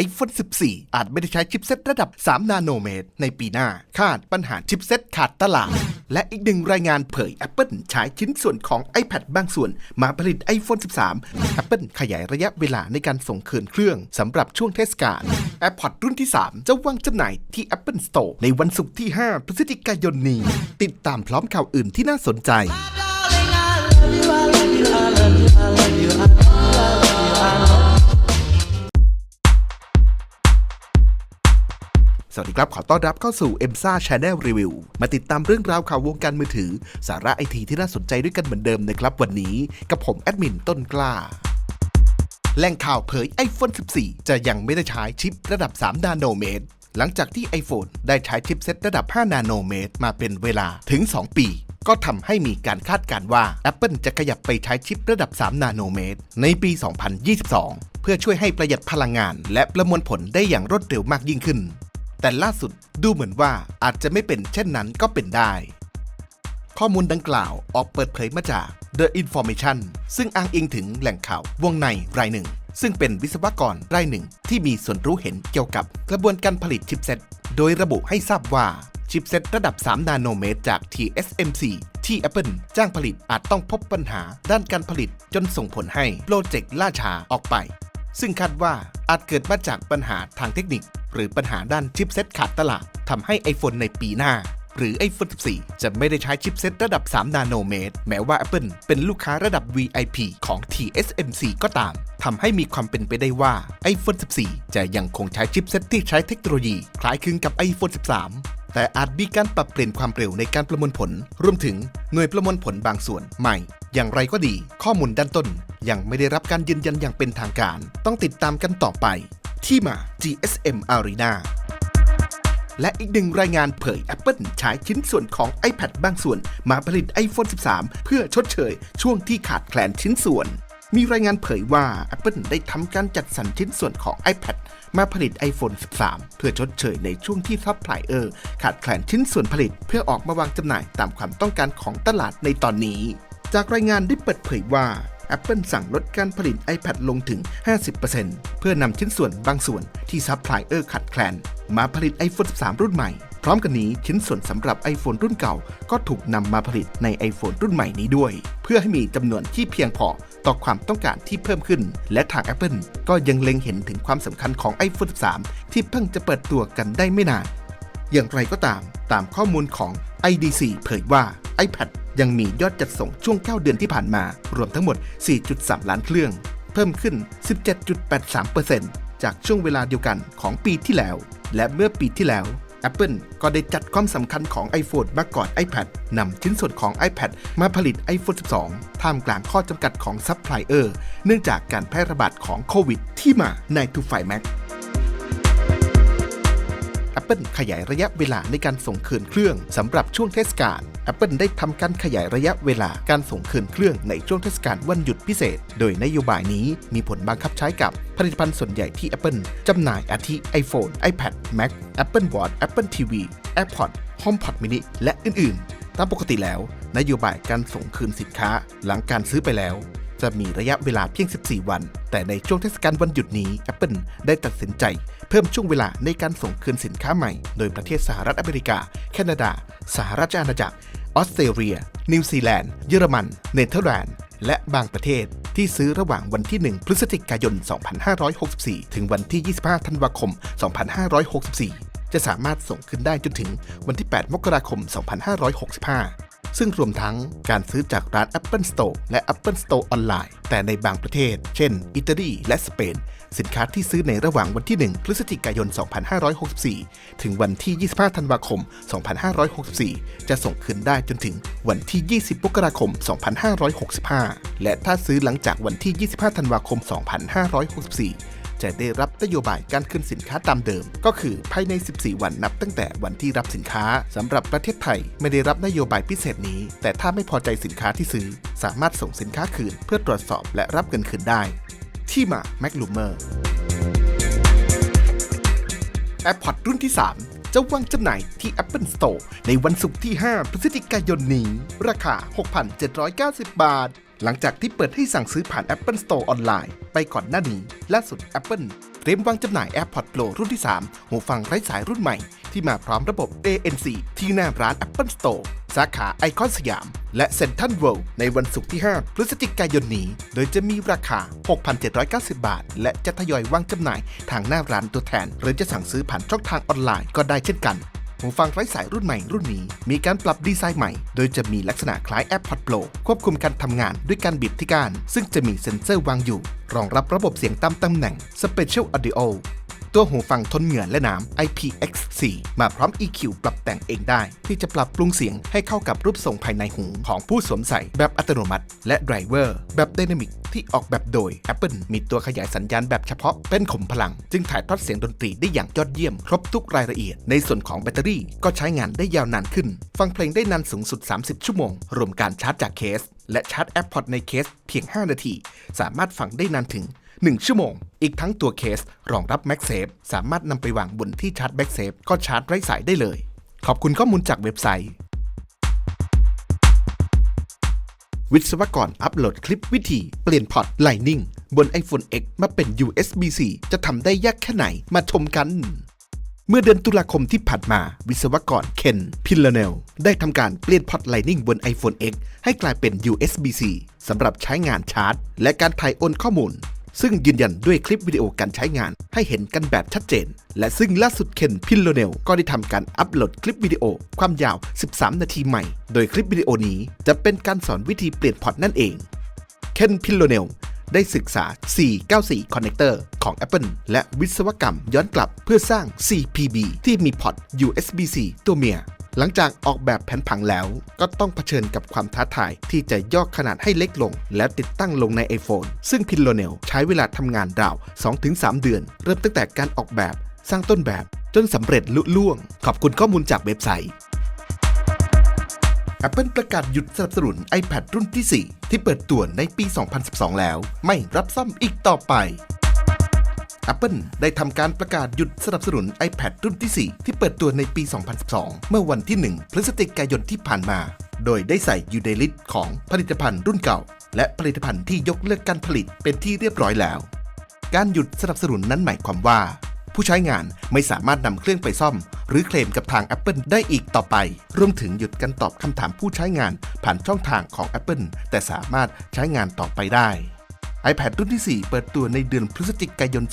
iPhone 14 อาจไม่ได้ใช้ชิปเซ็ตระดับ 3 นาโนเมตร ในปีหน้า คาดปัญหาชิปเซ็ตขาดตลาด และอีกหนึ่งรายงานเผย Apple ใช้ชิ้นส่วนของ iPad บางส่วน มาผลิต iPhone 13 Apple ขยายระยะเวลาในการส่งคืนเครื่องสำหรับช่วงเทศกาล AirPods รุ่นที่ 3 จะวางจำหน่ายที่ Apple Store ในวันศุกร์ที่ 5 พฤศจิกายนนี้ ติดตามพร้อมข่าวอื่นที่น่าสนใจ สวัสดีครับ ขอต้อนรับเข้าสู่ e m s a Channel Review มาติดตามเรื่องราวข่าววงการมือถือ สาระไอทีที่น่าสนใจด้วยกันเหมือนเดิมนะครับ วันนี้กับผมแอดมินต้นกล้าแหล่งข่าวเผย iPhone 14 จะยังไม่ได้ใช้ชิประดับ 3 นาโนเมตร หลังจากที่ iPhone ได้ใช้ชิปเซ็ตระดับ 5 นาโนเมตร มาเป็นเวลาถึง 2 ปี ก็ทำให้มีการคาดการณ์ว่า Apple จะขยับไปใช้ชิประดับ 3 นาโนเมตร ในปี 2022 เพื่อช่วยให้ประหยัดพลังงาน และประมวลผลได้อย่างรวดเร็วมากยิ่งขึ้น แต่ล่าสุดดูเหมือนว่าอาจจะไม่เป็นเช่นนั้นก็เป็นได้ ข้อมูลดังกล่าวออกเปิดเผยมาจาก The Information ซึ่งอ้างอิงถึงแหล่งข่าววงในรายหนึ่ง ซึ่งเป็นวิศวกรรายหนึ่งที่มีส่วนรู้เห็นเกี่ยวกับกระบวนการผลิตชิปเซ็ตโดยระบุให้ทราบว่าชิปเซ็ตระดับ 3 นาโนเมตรจาก TSMC ที่ Apple จ้างผลิตอาจต้องพบปัญหาด้านการผลิตจนส่งผลให้โปรเจกต์ล่าช้าออกไป ซึ่งคาดว่าอาจเกิดมาจากปัญหาทางเทคนิค หรือปัญหาด้านชิปเซ็ตขาดตลาดทำให้ iPhone ในปีหน้า หรือ iPhone 14 จะไม่ได้ใช้ชิปเซ็ตระดับ 3 นาโนเมตร แม้ว่า Apple เป็นลูกค้าระดับ VIP ของ TSMC ก็ตามทำให้มีความเป็นไปได้ว่า iPhone 14 จะยังคงใช้ชิปเซ็ตที่ใช้เทคโนโลยี คล้ายคลึงกับ iPhone 13แต่อาจมีการปรับเปลี่ยนความเร็วในการประมวลผล รวมถึงหน่วยประมวลผลบางส่วนใหม่ อย่างไรก็ดี ข้อมูลด้านต้น ยังไม่ได้รับการยืนยันอย่างเป็นทางการ ต้องติดตามกันต่อไป ที่มา GSM Arena และอีกหนึ่งรายงานเผย Apple ใช้ชิ้นส่วนของ iPad บางส่วนมาผลิต iPhone 13 เพื่อชดเชยช่วงที่ขาดแคลนชิ้นส่วน มีรายงานเผยว่า Apple ได้ทำการจัดสรรชิ้นส่วนของ iPad มาผลิต iPhone 13 เพื่อชดเชยในช่วงที่ซัพพลายเออร์ขาดแคลนชิ้นส่วนผลิต เพื่อออกมาวางจำหน่ายตามความต้องการของตลาดในตอนนี้ จากรายงานได้เปิดเผยว่า Apple สั่งลดการผลิต iPad ลงถึง 50%เพื่อนำชิ้นส่วนบางส่วนที่ซัพพลายเออร์ขาดแคลน มาผลิต iPhone 13 รุ่นใหม่ พร้อมกันนี้ชิ้นส่วนสำหรับ iPhone รุ่นเก่า ก็ถูกนำมาผลิตใน iPhone รุ่นใหม่นี้ด้วย เพื่อให้มีจำนวนที่เพียงพอต่อความต้องการที่เพิ่มขึ้น และทาง Apple ก็ยังเล็งเห็นถึงความสำคัญของ iPhone 13 ที่เพิ่งจะเปิดตัวกันได้ไม่นานอย่างไรก็ตาม ตามข้อมูลของ IDC เผยว่า iPad ยังมียอดจัดส่งช่วง 9 เดือนที่ผ่านมา รวมทั้งหมด 4.3 ล้านเครื่อง เพิ่มขึ้น 17.83%จากช่วงเวลาเดียวกันของปีที่แล้ว และเมื่อปีที่แล้ว Apple ก็ได้จัดความสำคัญของ iPhone มาก่อน iPad นำชิ้นส่วนของ iPad มาผลิต iPhone 12 ท่ามกลางข้อจำกัดของซัพพลายเออร์ เนื่องจากการแพร่ระบาดของโควิดที่มาใน To Find Mac Apple ขยายระยะเวลาในการส่งคืนเครื่องสำหรับช่วงเทศกาล Apple ได้ทำการขยายระยะเวลาการส่งคืนเครื่องในช่วงเทศกาลวันหยุดพิเศษ โดยนโยบายนี้มีผลบังคับใช้กับผลิตภัณฑ์ส่วนใหญ่ที่ Apple จำหน่ายอาทิ iPhone iPad Mac Apple Watch Apple TV AirPods HomePod mini และอื่น ๆ ตามปกติแล้ว นโยบายการส่งคืนสินค้าหลังการซื้อไปแล้ว จะมีระยะเวลาเพียง 14 วัน แต่ในช่วงเทศกาลวันหยุดนี้ Apple ได้ตัดสินใจ เพิ่มช่วงเวลาในการส่งคืนสินค้าใหม่ โดยประเทศสหรัฐอเมริกา แคนาดา สหราชอาณาจักร ออสเตรเลีย นิวซีแลนด์ เยอรมัน เนเธอร์แลนด์ และบางประเทศที่ซื้อระหว่างวันที่ 1 พฤศจิกายน 2564 ถึงวันที่ 25 ธันวาคม 2564 จะสามารถส่งขึ้นได้จนถึงวันที่ 8 มกราคม 2565 ซึ่งรวมทั้งการซื้อจากร้าน Apple Store และ Apple Store ออนไลน์ แต่ในบางประเทศ เช่น อิตาลีและสเปน สินค้าที่ซื้อในระหว่างวันที่ 1 พฤศจิกายน 2564 ถึงวันที่ 25 ธันวาคม 2564 จะส่งคืนได้จนถึงวันที่ 20มกราคม 2565 และถ้าซื้อหลังจากวันที่ 25 ธันวาคม 2564 จะได้รับนโยบายการคืนสินค้าตามเดิม ก็คือภายใน 14 วันนับตั้งแต่วันที่รับสินค้าสำหรับประเทศไทยไม่ได้รับนโยบายพิเศษนี้ แต่ถ้าไม่พอใจสินค้าที่ซื้อ สามารถส่งสินค้าคืนเพื่อตรวจสอบและรับเงินคืนได้ ที่มา m a c l u m e r AirPods รุ่นที่ 3จะวางจำหน่ายที่ Apple Store ในวันศุกร์ที่ 5 พฤศจิกายนนี้ ราคา 6,790 บาท หลังจากที่เปิดให้สั่งซื้อผ่าน Apple Store ออนไลน์ไปก่อนหน้านี้ล่าสุด Apple เตรียมวางจำหน่าย AirPods Pro รุ่นที่ 3 หูฟังไร้สายรุ่นใหม่ ที่มาพร้อมระบบ ANC ที่หน้าร้าน Apple Store สาขาไอคอนสยาม และเซ็นทรัลเวิลด์ในวันศุกร์ที่ 5 พฤศจิกายนนี้ โดยจะมีราคา 6,790 บาท และจะทยอยวางจำหน่ายทางหน้าร้านตัวแทน หรือจะสั่งซื้อผ่านช่องทางออนไลน์ก็ได้เช่นกัน หูฟังไร้สายรุ่นใหม่รุ่นนี้ มีการปรับดีไซน์ใหม่ โดยจะมีลักษณะคล้ายแอปพัดโปรควบคุมการทำงานด้วยการบีบที่ก้าน ซึ่งจะมีเซ็นเซอร์วางอยู่ รองรับระบบเสียงตามตำแหน่ง Special Audio ตัวหูฟังทนเหงื่อและน้ำ IPX4 มาพร้อม EQ ปรับแต่งเองได้ ที่จะปรับปรุงเสียงให้เข้ากับรูปทรงภายในหูของผู้สวมใส่แบบอัตโนมัติ และไดรเวอร์แบบไดนามิกที่ออกแบบโดย Apple มีตัวขยายสัญญาณแบบเฉพาะเป็นขมพลัง จึงถ่ายทอดเสียงดนตรีได้อย่างยอดเยี่ยม ครบทุกรายละเอียด ในส่วนของแบตเตอรี่ก็ใช้งานได้ยาวนานขึ้น ฟังเพลงได้นานสูงสุด 30 ชั่วโมง รวมการชาร์จจากเคส และชาร์จ AirPods ในเคสเพียง 5 นาที สามารถฟังได้นานถึง 1 ชั่วโมง อีกทั้งตัวเคสรองรับ MagSafe สามารถนำไปวางบนที่ชาร์จ MagSafe ก็ชาร์จไร้สายได้เลย ขอบคุณข้อมูลจากเว็บไซต์ วิศวกรอัปโหลดคลิปวิธี เปลี่ยนพอร์ต Lightning บน iPhone X มาเป็น USB-C จะทำได้ยากแค่ไหนมาชมกัน เมื่อเดือนตุลาคมที่ผ่านมา วิศวกรเคนพิลลเนล ได้ทำการเปลี่ยนพอร์ต Lightning บน iPhone X ให้กลายเป็น USB-C สำหรับใช้งานชาร์จ และการถ่ายโอนข้อมูล ซึ่งยืนยันด้วยคลิปวิดีโอการใช้งานให้เห็นกันแบบชัดเจน และซึ่งล่าสุดเคนพิลโลเนลก็ได้ทำการอัปโหลดคลิปวิดีโอความยาว 13 นาทีใหม่ โดยคลิปวิดีโอนี้จะเป็นการสอนวิธีเปลี่ยนพอร์ตนั่นเอง เคนพิลโลเนล ได้ศึกษา 494 Connector ของ Apple และวิศวกรรมย้อนกลับเพื่อสร้าง 4PB ที่มีพอร์ต USB-C ตัวเมีย หลังจากออกแบบแผนผังแล้วก็ต้องเผชิญกับความท้าทายที่จะย่อขนาดให้เล็กลง และติดตั้งลงใน iPhone ซึ่งพิลโลเนลใช้เวลาทำงานราว 2-3 เดือน เริ่มตั้งแต่การออกแบบ สร้างต้นแบบจนสำเร็จลุล่วง ขอบคุณข้อมูลจากเว็บไซต์ Apple ประกาศหยุดสนับสนุน iPad รุ่นที่ 4 ที่เปิดตัวในปี 2012 แล้ว ไม่รับซ่อมอีกต่อไป Apple ได้ทำการประกาศหยุดสนับสนุน iPad รุ่นที่ 4 ที่เปิดตัวในปี 2012 เมื่อวันที่ 1 พฤศจิกายนที่ผ่านมา โดยได้ใส่อยู่ในลิสต์ของผลิตภัณฑ์รุ่นเก่า และผลิตภัณฑ์ที่ยกเลิกการผลิตเป็นที่เรียบร้อยแล้ว การหยุดสนับสนุนนั้นหมายความว่า ผู้ใช้งานไม่สามารถนำเครื่องไปซ่อม หรือเคลมกับทาง Apple ได้อีกต่อไป รวมถึงหยุดการตอบคำถามผู้ใช้งานผ่านช่องทางของ Apple แต่สามารถใช้งานต่อไปได้ iPad รุ่นที่ 4 เปิดตัวในเดือนพฤศจิกายน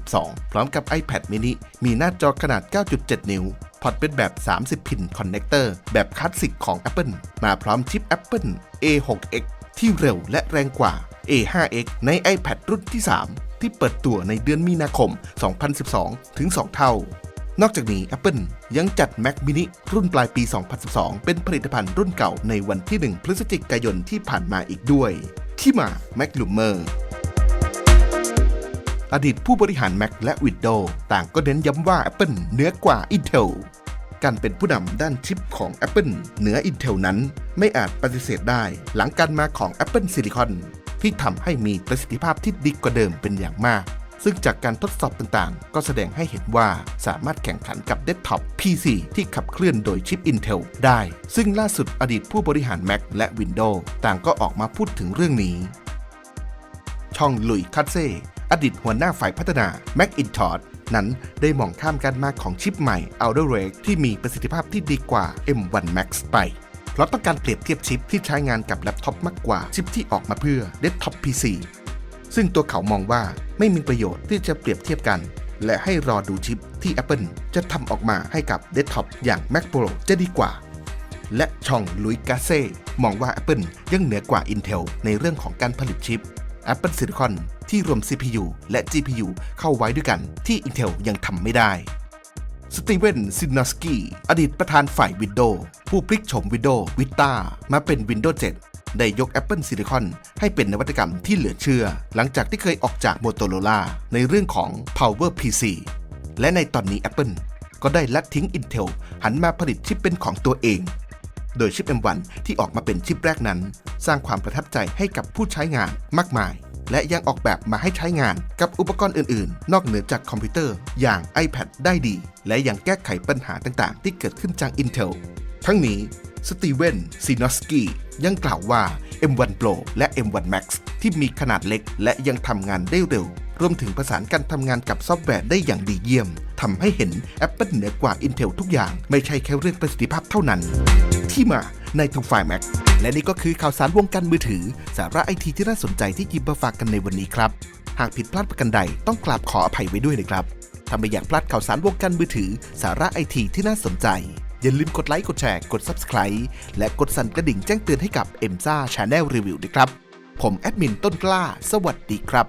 2012 พร้อมกับ iPad mini มีหน้าจอขนาด 9.7 นิ้ว พอร์ตเป็นแบบ 30 พินคอนเนคเตอร์ แบบคลาสสิกของ Apple มาพร้อมชิป Apple A6X ที่เร็วและแรงกว่า A5X ใน iPad รุ่นที่ 3 ที่เปิดตัวในเดือนมีนาคม 2012 ถึง 2 เท่า นอกจากนี้ Apple ยังจัด Mac mini รุ่นปลายปี 2012 เป็นผลิตภัณฑ์รุ่นเก่าในวันที่ 1 พฤศจิกายนที่ผ่านมาอีกด้วย ที่มา Mac Loomer อดีตผู้บริหาร Mac และ Windows ต่างก็เน้นย้ำว่า Apple เหนือกว่า Intel การเป็นผู้นำด้านชิปของ Apple เหนือ Intel นั้น ไม่อาจปฏิเสธได้หลังการมาของ Apple Silicon ที่ทำให้มีประสิทธิภาพที่ดีกว่าเดิมเป็นอย่างมาก ซึ่งจากการทดสอบต่างๆ ก็แสดงให้เห็นว่าสามารถแข่งขันกับเดสก์ท็อป PC ที่ขับเคลื่อนโดยชิป Intel ได้ ซึ่งล่าสุดอดีตผู้บริหาร Mac และ Windows ต่างก็ออกมาพูดถึงเรื่องนี้ ช่องลุยคัตเซ่อดีตหัวหน้าฝ่ายพัฒนา Macintosh นั้นได้มองข้ามการมาของชิปใหม่ Alder Lake ที่มีประสิทธิภาพที่ดีกว่า M1 Max ไป เพราะต้องการเปรียบเทียบชิปที่ใช้งานกับแล็ปท็อปมากกว่าชิปที่ออกมาเพื่อเดสก์ท็อป PC ซึ่งตัวเขามองว่าไม่มีประโยชน์ที่จะเปรียบเทียบกัน และให้รอดูชิปที่ Apple จะทำออกมาให้กับเดสก์ท็อปอย่าง Mac Pro จะดีกว่า และช่องลุยกาเซ่มองว่า Apple ยังเหนือกว่า Intel ในเรื่องของการผลิตชิป Apple Silicon ที่รวม CPU และ GPU เข้าไว้ด้วยกันที่ Intel ยังทำไม่ได้ สตีเวนซินนอสกี้อดีตประธานฝ่ายวินโดว์ผู้พลิกโฉมวินโดว์วิต้ามาเป็นวินโดว์7 ได้ยก Apple Silicon ให้เป็นนวัตกรรมที่เหลือเชื่อ หลังจากที่เคยออกจาก Motorola ในเรื่องของ Power PC และในตอนนี้ Apple ก็ได้ละทิ้ง Intel หันมาผลิตชิปเป็นของตัวเอง โดยชิป M1 ที่ออกมาเป็นชิปแรกนั้น สร้างความประทับใจให้กับผู้ใช้งานมากมาย และยังออกแบบมาให้ใช้งานกับอุปกรณ์อื่นๆ นอกเหนือจากคอมพิวเตอร์อย่าง iPad ได้ดี และยังแก้ไขปัญหาต่างๆ ที่เกิดขึ้นจาก Intel ทั้งนี้สตีเวนซีนอสกี้ยังกล่าวว่า M1 Pro และ M1 Max ที่มีขนาดเล็กและยังทำงานได้เร็ว รวมถึงประสานการทำงานกับซอฟต์แวร์ได้อย่างดีเยี่ยมทำให้เห็น Apple เหนือกว่า Intel ทุกอย่าง ไม่ใช่แค่เรื่องประสิทธิภาพเท่านั้น ที่มาในทูไฟแม็กและนี่ก็คือข่าวสารวงการมือถือ สาระไอทีที่น่าสนใจที่ยิบมาฝากกันในวันนี้ครับ หากผิดพลาดประกันใดต้องกราบขออภัยไว้ด้วยนะครับถ้าไม่อยากพลาดข่าวสารวงการมือถือ สาระไอทีที่น่าสนใจ อย่าลืมกดไลค์กดแชร์กด Subscribe และกดสั่นกระดิ่งแจ้งเตือนให้กับ e m s a Channel Review ด้วยครับ ผมแอดมินต้นกล้า สวัสดีครับ